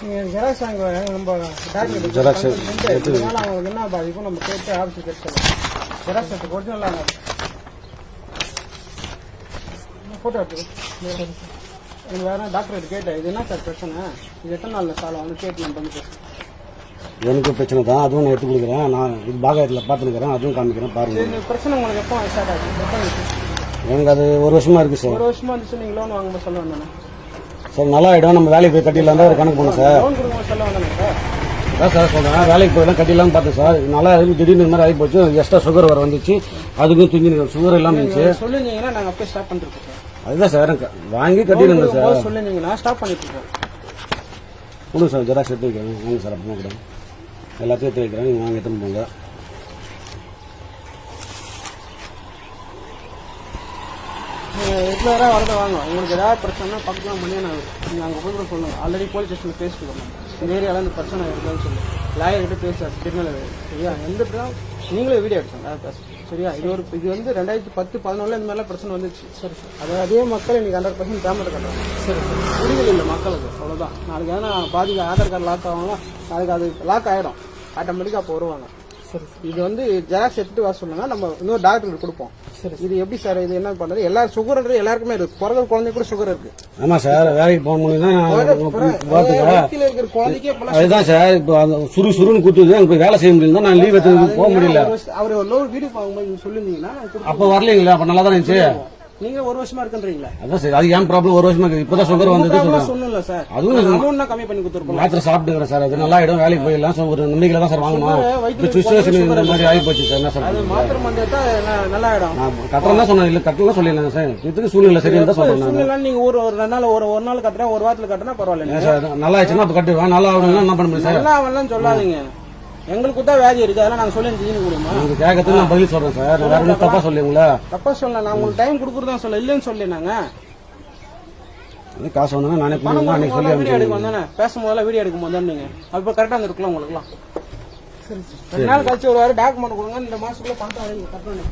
நீங்கள் ஜெராக்ஸ் வாங்க நம்ம டாக்குமெண்ட் Xerox எடுத்து இதனால அவங்களுக்கு என்ன பாதிக்கும் நம்ம கேட்டு ஆஃபீஸுக்கு கேட்டு ஜெராக்ஸ் எடுத்து ஒரிஜினலாக ஃபோட்டோ எடுத்து எனக்கு வேற டாக்டர் கேட்டேன் இது என்ன சார் பிரச்சனை இது எத்தனை நாளில் சாலம் வந்து கேட்டு நம்ம வந்து எனக்கு பிரச்சனை தான் அதுவும் நான் எடுத்து கொடுக்குறேன் நான் இது பாகத்தில் பார்த்துருக்கிறேன் அதுவும் காமிக்கிறேன் பாருங்க. இந்த பிரச்சனை உங்களுக்கு எப்போ ஸ்டார்ட் ஆகுது எனக்கு அது ஒரு வருஷமா இருக்கு சார். ஒரு வருஷமா இருந்துச்சு நீங்கள் லோன் வாங்கும்போது சொல்ல வந்தானே. சார் நல்லா ஆயிடும் நம்ம வேலைக்கு போய் கட்டிடலாம். தான் ஒரு கணக்கு போனோம் சார். அதான் சார் சொல்றேன். வேலைக்கு போய் கட்டிடலாம்னு பார்த்தேன் சார். நல்லா இருக்கு திடீர்னு இந்த மாதிரி ஆகி போச்சு. எக்ஸ்ட்ரா சுகர் வர வந்துச்சு. அதுக்கும் துஞ்சி சுகர் எல்லாம் இருந்துச்சு. நாங்கள் ஸ்டாப் பண்ணிருக்கோம் அதுதான் சார். வாங்கி கட்டியிருந்தேன் சார். போது சொல்லிருந்தீங்கன்னா ஸ்டாப் பண்ணிட்டு இருக்கோம் கொடுங்க சார். ஜெராக்ஸ் எடுத்து வைக்கிறேன். வாங்க சார் அப்புறமா கூட எல்லாத்தையும் எடுத்து வைக்கிறேன். நீங்கள் வாங்கி எடுத்துன்னு போங்க. ரெகுலராக வரத வாங்க உங்களுக்கு ஏதாவது பிரச்சனைனா பக்கத்தில் மணியான நீங்கள் அங்கே போய் கூட சொல்லுங்க. ஆல்ரெடி போலீஸ் ஸ்டேஷனில் பேசிட்டு இந்த ஏரியாவில் இந்த பிரச்சனை இருக்குதுன்னு சொல்லி. லாயர் கிட்ட பேசுவார் திருநெல்வேலி சரியா? எந்த நீங்களே வீடியோ எடுத்துங்க பேச சரியா? இது ஒரு இது வந்து ரெண்டாயிரத்தி பத்து பதினொன்றில் இந்த மாதிரிலாம் பிரச்சனை வந்துச்சு. சரி சார். அது அதே மக்கள் இன்னைக்கு ஹண்ட்ரட் பர்சன்ட் பேமெண்ட் கட்டுறாங்க. சரி சார். புரிதல் இல்லை மக்களுக்கு? அவ்வளோதான் நாளைக்கு எதனா பாதிக்க ஆதார் கார்டு லாக் ஆகலாம் நாளைக்கு அது லாக் ஆகிடும் ஆட்டோமேட்டிக்காக அப்போ வருவாங்க. சரி இது வந்து ஜெராக்ஸ் எடுத்துட்டு வர சொல்லுங்க நம்ம இன்னொரு டாக்டருக்கு கொடுப்போம். சரி இது எப்படி சார் இது என்ன பண்றது? எல்லாரும் சுகர்ன்றது எல்லாருக்குமே இருக்கு. பிறந்த குழந்தை கூட சுகர் இருக்கு. ஆமாம் சார் வேலைக்கு போக முடியும் இருக்கிற குழந்தைக்கே அதுதான் சார் இப்போ அந்த சுரு சுருன்னு குத்துது அங்கே போய் வேலை செய்ய முடியல நான் லீவ் எடுத்து போக முடியல. அவர் ஒரு வீடியோ பார்க்கும்போது கொடுப்பேன். அப்போ வரலீங்களா அப்போ நல்லா தான் இருந்துச்சு நீங்க ஒரு வருஷமா இருக்குன்றீங்களா? அதான் சார் அது ஏன் ப்ராப்ளம் ஒரு வருஷமா இருக்குது இப்போதான் சுகர் வந்தது சொன்னல சார். அதுவும் அமௌண்ட் கம்மி பண்ணி கொடுத்துருப்போம். மாத்திரை சாப்பிட்டுக்கிறேன் சார். அது நல்லா ஆயிடும் வேலைக்கு போயிடலாம். சார் ஒரு நம்பிக்கையில தான் சார் வாங்கணும். சுச்சுவேஷன் இந்த மாதிரி ஆகி போச்சு சார். என்ன சார் அது மாத்திரை ந- நல்லா நான் கட்டணம் தான் சொன்னேன். இல்ல கட்டணம் சொல்லிடலாங்க சார். இதுக்கு சூழ்நிலை சரியா தான் சொல்றேன் சூழ்நிலை நீங்க ஒரு ஒரு ரெண்டு நாள் ஒரு ஒரு நாள் கட்டுறா ஒரு வாரத்துல கட்டினா பரவாயில்ல சார் நல்லா ஆயிடுச்சுன்னா அப்ப கட்டுவேன். நல்லா ஆகணும்னா என்ன பண்ண முடியும் சார்? நல்லா அவன்லாம் சொல்லாதீங்க. எங்களுக்கு தான் வியாதி இருக்கு. அதெல்லாம் நாங்க சொல்லி செஞ்சு முடியுமா நீங்க கேட்கறதுக்கு நான் பதில் சொல்றேன் சார். வேற ஒன்றும் தப்பா சொல்லுங்களா தப்பா சொல்லல. நான் உங்களுக்கு டைம் கொடுக்குறதா சொல்ல இல்லைன்னு சொல்லி நாங்க. காசு வந்தா நானே கொடுங்க அன்னைக்கு சொல்லி வீடியோ எடுக்கும் அனுப்பிச்சு தானே? பேசும்போதெல்லாம் வீடியோ எடுக்கும் போது நீங்க? அப்ப கரெக்டா இருந்திருக்கலாம் உங்களுக்குலாம். ரெண்டு நாள் கழிச்சு ஒரு வாரம் டாக்குமெண்ட் கொடுங்க. இந்த மாசத்துக்குள்ள பணத்தை கட்டணும்.